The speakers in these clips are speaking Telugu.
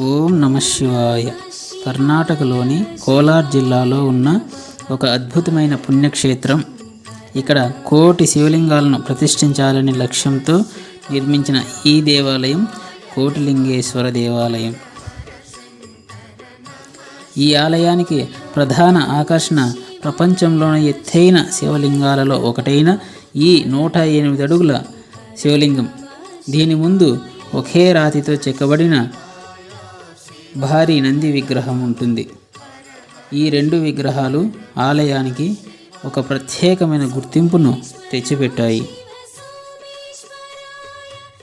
ఓం నమ శివాయ. కర్ణాటకలోని కోలార్ జిల్లాలో ఉన్న ఒక అద్భుతమైన పుణ్యక్షేత్రం. ఇక్కడ కోటి శివలింగాలను ప్రతిష్ఠించాలనే లక్ష్యంతో నిర్మించిన ఈ దేవాలయం కోటిలింగేశ్వర దేవాలయం. ఈ ఆలయానికి ప్రధాన ఆకర్షణ ప్రపంచంలోని ఎత్తైన శివలింగాలలో ఒకటైన ఈ నూట ఎనిమిది అడుగుల శివలింగం. దీని ముందు ఒకే రాతితో చెక్కబడిన భారీ నంది విగ్రహం ఉంటుంది. ఈ రెండు విగ్రహాలు ఆలయానికి ఒక ప్రత్యేకమైన గుర్తింపును తెచ్చిపెట్టాయి.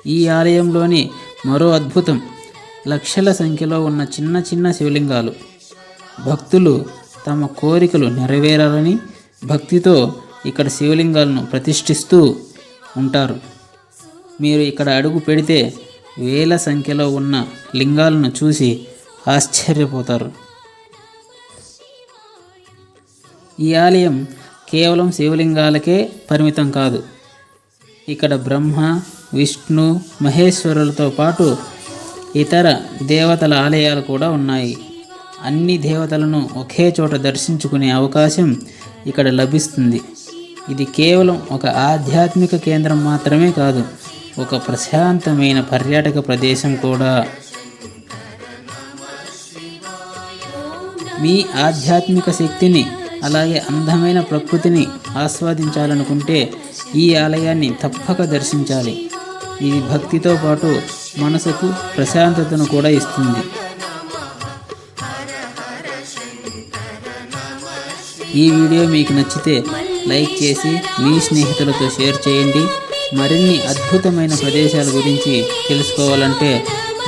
ఈ ఆలయంలోని మరో అద్భుతం లక్షల సంఖ్యలో ఉన్న చిన్న చిన్న శివలింగాలు. భక్తులు తమ కోరికలు నెరవేరాలని భక్తితో ఇక్కడ శివలింగాలను ప్రతిష్ఠిస్తూ ఉంటారు. మీరు ఇక్కడ అడుగు పెడితే వేల సంఖ్యలో ఉన్న లింగాలను చూసి ఆశ్చర్యపోతారు. ఈ ఆలయం కేవలం శివలింగాలకే పరిమితం కాదు. ఇక్కడ బ్రహ్మ విష్ణు మహేశ్వరులతో పాటు ఇతర దేవతల ఆలయాలు కూడా ఉన్నాయి. అన్ని దేవతలను ఒకే చోట దర్శించుకునే అవకాశం ఇక్కడ లభిస్తుంది. ఇది కేవలం ఒక ఆధ్యాత్మిక కేంద్రం మాత్రమే కాదు ఒక ప్రశాంతమైన పర్యాటక ప్రదేశం కూడా. మీ ఆధ్యాత్మిక శక్తిని అలాగే అందమైన ప్రకృతిని ఆస్వాదించాలనుకుంటే ఈ ఆలయాన్ని తప్పక దర్శించాలి. ఇది భక్తితో పాటు మనసుకు ప్రశాంతతను కూడా ఇస్తుంది. ఈ వీడియో మీకు నచ్చితే లైక్ చేసి మీ స్నేహితులతో షేర్ చేయండి. మరిన్ని అద్భుతమైన ప్రదేశాల గురించి తెలుసుకోవాలంటే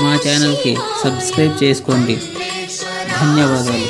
మా ఛానల్కి సబ్స్క్రైబ్ చేసుకోండి. ధన్యవాదాలు